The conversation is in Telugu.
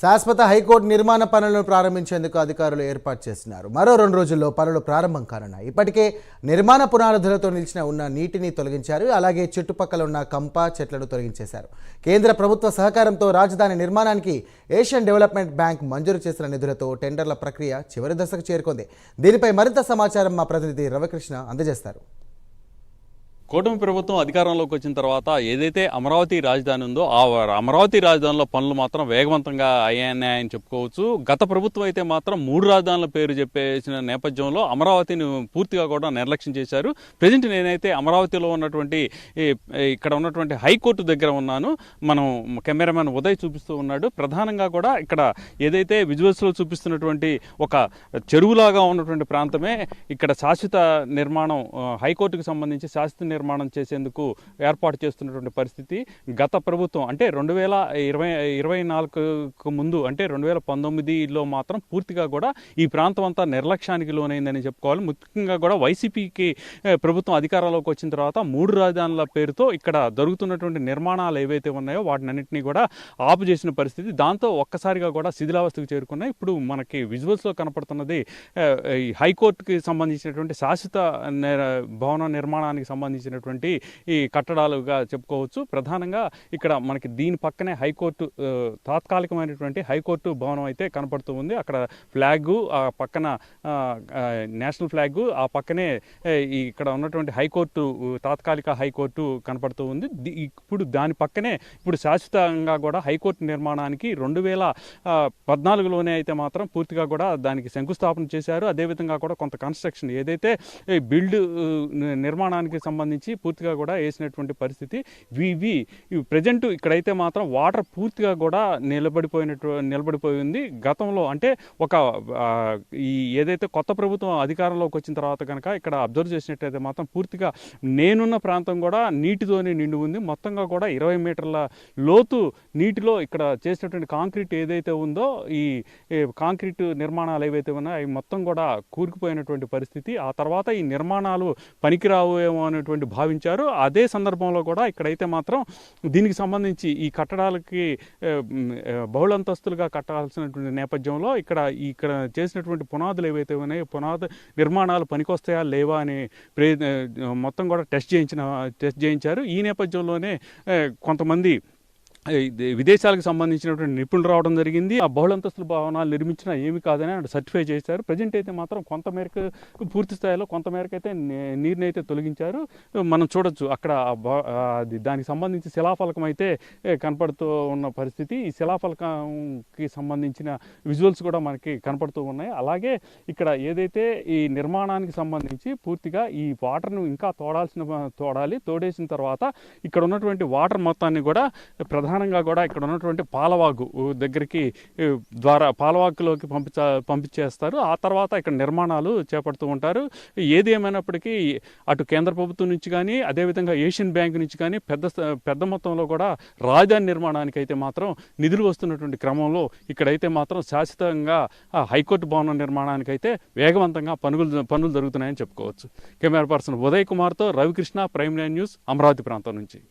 శాశ్వత హైకోర్టు నిర్మాణ పనులను ప్రారంభించేందుకు అధికారులు ఏర్పాటు చేస్తున్నారు మరో రెండు రోజుల్లో పనులు ప్రారంభం కానున్నాయి. ఇప్పటికే నిర్మాణ పునాదులతో నిలిచిన ఉన్న నీటిని తొలగించారు. అలాగే చుట్టుపక్కల ఉన్న కంప చెట్లను తొలగించేశారు. కేంద్ర ప్రభుత్వ సహకారంతో రాజధాని నిర్మాణానికి ఏషియన్ డెవలప్మెంట్ బ్యాంక్ మంజూరు చేసిన నిధులతో టెండర్ల ప్రక్రియ చివరి దశకు చేరుకుంది. దీనిపై మరింత సమాచారం మా ప్రతినిధి రవికృష్ణ అందజేస్తారు. కూటమి ప్రభుత్వం అధికారంలోకి వచ్చిన తర్వాత ఏదైతే అమరావతి రాజధాని ఉందో ఆ అమరావతి రాజధానిలో పనులు మాత్రం వేగవంతంగా అయ్యాయని చెప్పుకోవచ్చు. గత ప్రభుత్వం అయితే మాత్రం మూడు రాజధానుల పేరు చెప్పేసిన నేపథ్యంలో అమరావతిని పూర్తిగా కూడా నిర్లక్ష్యం చేశారు. ప్రజెంట్ నేనైతే అమరావతిలో ఉన్నటువంటి ఇక్కడ ఉన్నటువంటి హైకోర్టు దగ్గర ఉన్నాను. మనం కెమెరామెన్ ఉదయ్ చూపిస్తూ ఉన్నాడు. ప్రధానంగా కూడా ఇక్కడ ఏదైతే విజువల్స్లో చూపిస్తున్నటువంటి ఒక చెరువులాగా ఉన్నటువంటి ప్రాంతమే ఇక్కడ శాశ్వత నిర్మాణం హైకోర్టుకు సంబంధించి శాశ్వత నిర్మాణం నిర్మాణం చేసేందుకు ఏర్పాటు చేస్తున్నటువంటి పరిస్థితి గత ప్రభుత్వం అంటే రెండు వేల ఇరవై ఇరవై నాలుగుకు ముందు అంటే రెండు వేల పంతొమ్మిదిలో మాత్రం పూర్తిగా కూడా ఈ ప్రాంతం అంతా నిర్లక్ష్యానికి లోనైందని చెప్పుకోవాలి. ముఖ్యంగా కూడా వైసీపీకి ప్రభుత్వం అధికారంలోకి వచ్చిన తర్వాత మూడు రాజధానుల పేరుతో ఇక్కడ జరుగుతున్నటువంటి నిర్మాణాలు ఏవైతే ఉన్నాయో వాటినన్నింటినీ కూడా ఆపు చేసిన పరిస్థితి. దాంతో ఒక్కసారిగా కూడా శిథిలావస్థకు చేరుకున్నాయి. ఇప్పుడు మనకి విజువల్స్లో కనపడుతున్నది ఈ హైకోర్టుకి సంబంధించినటువంటి శాశ్వత భవన నిర్మాణానికి సంబంధించిన సంబంధించినటువంటి ఈ కట్టడాలుగా చెప్పుకోవచ్చు. ప్రధానంగా ఇక్కడ మనకి దీని పక్కనే హైకోర్టు తాత్కాలికమైనటువంటి హైకోర్టు భవనం అయితే కనపడుతూ ఉంది. అక్కడ ఫ్లాగ్ ఆ పక్కన నేషనల్ ఫ్లాగ్ ఆ పక్కనే ఇక్కడ ఉన్నటువంటి హైకోర్టు తాత్కాలిక హైకోర్టు కనపడుతూ ఉంది. ఇప్పుడు దాని పక్కనే ఇప్పుడు శాశ్వతంగా కూడా హైకోర్టు నిర్మాణానికి రెండు వేల పద్నాలుగులోనే అయితే మాత్రం పూర్తిగా కూడా దానికి శంకుస్థాపన చేశారు. అదేవిధంగా కూడా కొంత కన్స్ట్రక్షన్ ఏదైతే బిల్డ్ నిర్మాణానికి సంబంధించి పూర్తిగా కూడా వేసినటువంటి పరిస్థితి ఇవి ప్రజెంట్ ఇక్కడైతే మాత్రం వాటర్ పూర్తిగా కూడా నిలబడిపోయినట్టు నిలబడిపోయింది గతంలో అంటే ఒక ఈ ఏదైతే కొత్త ప్రభుత్వం అధికారంలోకి వచ్చిన తర్వాత కనుక ఇక్కడ అబ్జర్వ్ చేసినట్టయితే మాత్రం పూర్తిగా నేనున్న ప్రాంతం కూడా నీటితోనే నిండి ఉంది. మొత్తంగా కూడా ఇరవై మీటర్ల లోతు నీటిలో ఇక్కడ చేసినటువంటి కాంక్రీట్ ఏదైతే ఉందో ఈ ఈ కాంక్రీట్ నిర్మాణాలు ఏవైతే ఉన్నాయో అవి మొత్తం కూడా కూరుకుపోయినటువంటి పరిస్థితి. ఆ తర్వాత ఈ నిర్మాణాలు పనికిరావు ఏమో అనేటువంటి భావించారు అదే సందర్భంలో కూడా ఇక్కడైతే మాత్రం దీనికి సంబంధించి ఈ కట్టడాలకి బహుళంతస్తులుగా కట్టాల్సినటువంటి నేపథ్యంలో ఇక్కడ ఇక్కడ చేసినటువంటి పునాదులు ఏవైతే ఉన్నాయో పునాది నిర్మాణాలు పనికొస్తాయా లేవా అని మొత్తం కూడా టెస్ట్ చేయించిన టెస్ట్ చేయించారు. ఈ నేపథ్యంలోనే కొంతమంది విదేశాలకు సంబంధించినటువంటి నిపుణులు రావడం జరిగింది. ఆ బహుళంతస్తుల భవనాలు నిర్మించినా ఏమి కాదని అక్కడ సర్టిఫై చేశారు. ప్రజెంట్ అయితే మాత్రం కొంత మేరకు పూర్తి స్థాయిలో కొంత మేరకు అయితే నీరుని అయితే తొలగించారు. మనం చూడొచ్చు అక్కడ దానికి సంబంధించి శిలాఫలకం అయితే కనపడుతూ ఉన్న పరిస్థితి. ఈ శిలాఫలకంకి సంబంధించిన విజువల్స్ కూడా మనకి కనపడుతూ ఉన్నాయి. అలాగే ఇక్కడ ఏదైతే ఈ నిర్మాణానికి సంబంధించి పూర్తిగా ఈ వాటర్ను ఇంకా తోడాల్సిన తోడాలి తోడేసిన తర్వాత ఇక్కడ ఉన్నటువంటి వాటర్ మొత్తాన్ని కూడా ప్రధానంగా కూడా ఇక్కడ ఉన్నటువంటి పాలవాగు దగ్గరికి ద్వారా పాలవాగులోకి పంపించ పంపించేస్తారు. ఆ తర్వాత ఇక్కడ నిర్మాణాలు చేపడుతూ ఉంటారు. ఏది ఏమైనప్పటికీ అటు కేంద్ర ప్రభుత్వం నుంచి కానీ అదేవిధంగా ఏషియన్ బ్యాంక్ నుంచి కానీ పెద్ద పెద్ద మొత్తంలో కూడా రాజధాని నిర్మాణానికి అయితే మాత్రం నిధులు వస్తున్నటువంటి క్రమంలో ఇక్కడైతే మాత్రం శాశ్వతంగా హైకోర్టు భవనం నిర్మాణానికి అయితే వేగవంతంగా పనులు పనులు జరుగుతున్నాయని చెప్పుకోవచ్చు. కెమెరా పర్సన్ ఉదయ్ కుమార్తో Ravikrishna prime line news Amaravati ప్రాంతం నుంచి.